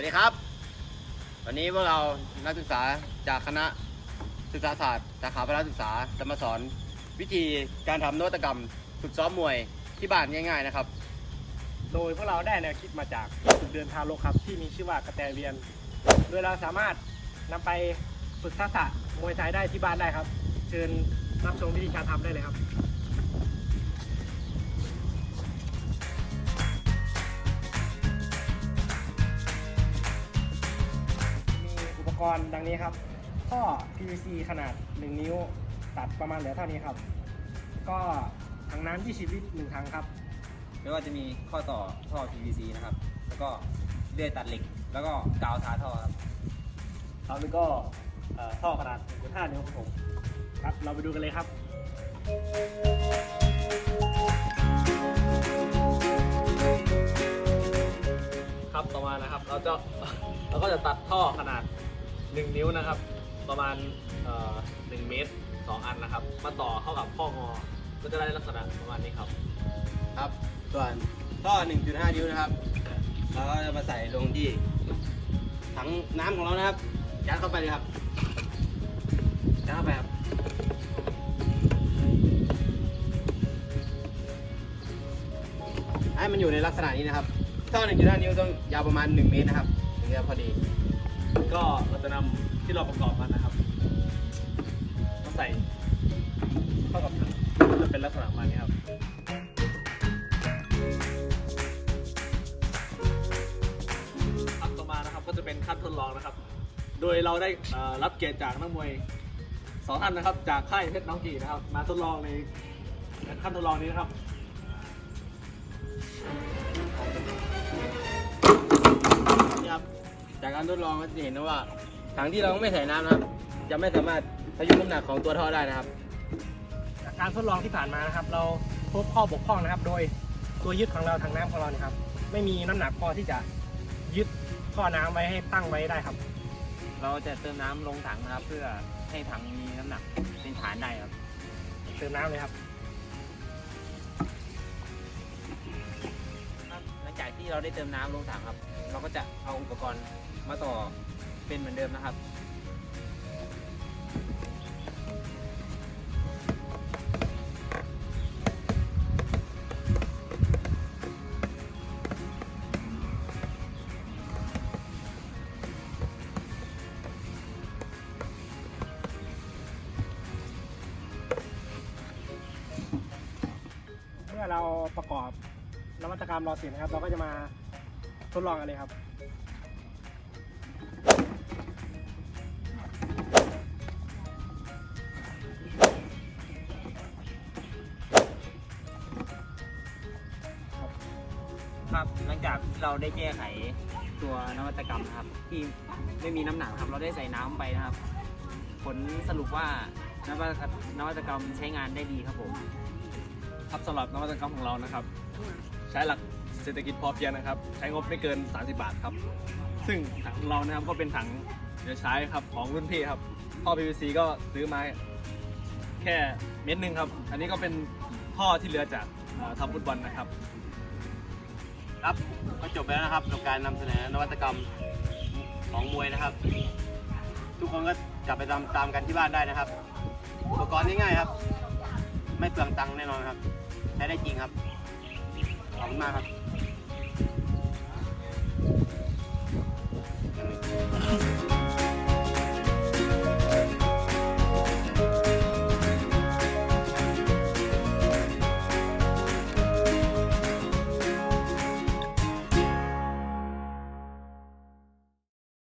วัสดีครับ วันนี้พวกเรานักศึกษาจากคณะศึกษาศาสตร์สาขาพละศึกษาจะมาสอน วิธีการทำนวัตกรรมฝึกซ้อมมวยที่บ้านง่ายๆนะครับ โดยพวกเราได้แนวคิดมาจากฝึกเดินทารกครับที่มีชื่อว่ากระแตเวียน โดยเราสามารถนำไปฝึกทักษะมวยไทยได้ที่บ้านได้ครับ เชิญรับชมวิธีการทำได้เลยครับ กรณ์ดังนี้ครับท่อ PVC ขนาด 1 นิ้ว ตัดประมาณเหลือเท่านี้ครับ ก็ถังน้ำ20ลิตรหนึ่งถังครับแล้วก็จะมีข้อต่อท่อ PVC นะครับ แล้วก็เลื่อยตัดเหล็ก แล้วก็กาวทาท่อครับครับแล้วก็เอ่อท่อขนาด1.5นิ้วครับผม ครับ เราไปดูกันเลยครับ ครับต่อมานะครับ เราจะ เราก็จะตัดท่อขนาด 1 นิ้วนะครับ ประมาณเอ่อ1เมตร 2 อันนะครับ มาต่อเข้ากับข้องอ ก็จะได้ลักษณะประมาณนี้ครับ ครับ ส่วนท่อ 1.5 นิ้วนะครับ เราก็จะมาใส่ลงที่ถังน้ำของเรานะครับ ยัดเข้าไปเลยครับ ยัดเข้าไปครับให้มันอยู่ในลักษณะนี้นะครับท่อ 1.5 นิ้วต้องยาวประมาณ 1 เมตรนะครับถึงจะพอดี ก็เราจะนำที่เราประกอบมันนะครับมาใส่เข้ากับถังจะเป็นลักษณะประมาณนี้ครับขั้นต่อมานะครับก็จะเป็นขั้นทดลองนะครับ โดยเราได้รับเกียรติจากนักมวยสองท่านนะครับ จากค่ายเพชรน้องกีนะครับ มาทดลองในขั้นทดลองนี้นะครับ จากการทดลองก็จะเห็นนะว่าถังที่เราไม่ใส่น้ำนะครับ จะไม่สามารถพยุงน้ำหนักของตัวท่อได้นะครับ จากการทดลองที่ผ่านมานะครับ เราพบข้อบกพร่องนะครับ โดยตัวยึดของเราทางน้ำของเราเนี่ยครับ ไม่มีน้ำหนักพอที่จะยึดท่อน้ำไว้ให้ตั้งไว้ได้ครับ เราจะเติมน้ำลงถังนะครับ เพื่อให้ถังมีน้ำหนักเป็นฐานได้ครับ เติมน้ำเลยครับครับ ที่เราได้เติมน้ำลงถังครับ เราก็จะเอาอุปกรณ์มาต่อเป็นเหมือนเดิมนะครับเมื่อเราประกอบ นวัตกรรมราเสร็จนะครับ เราก็จะมาทดลองกันเลยครับ ครับหลังจากที่เราได้แก้ไขตัวนวัตกรรมนะครับ ที่ไม่มีน้ำหนักครับ เราได้ใส่น้ำไปนะครับ ผลสรุปว่านวัตกรรมนวัตกรรมใช้งานได้ดีครับผม ครับสำหรับนวัตกรรมของเรานะครับ ใช้หลักเศรษฐกิจพอเพียงนะครับ ใช้งบไม่เกิน 30 บาทครับ ซึ่งถังของเรานะครับก็เป็นถังเดี๋ยวใช้ครับของรุ่นพี่ครับท่อ PVC ก็ซื้อมาแค่เม็ดหนึ่งครับ อันนี้ก็เป็นท่อที่เหลือจากทำฟุตบอลนะครับ ครับก็จบไปแล้วนะครับกับการนำเสนอนวัตกรรมของมวยนะครับ ทุกคนก็กลับไปตามตามกันที่บ้านได้นะครับ อุปกรณ์ง่ายๆครับ ไม่เปลืองตังค์แน่นอนครับ ใช้ได้จริงครับ ขอบคุณมากครับ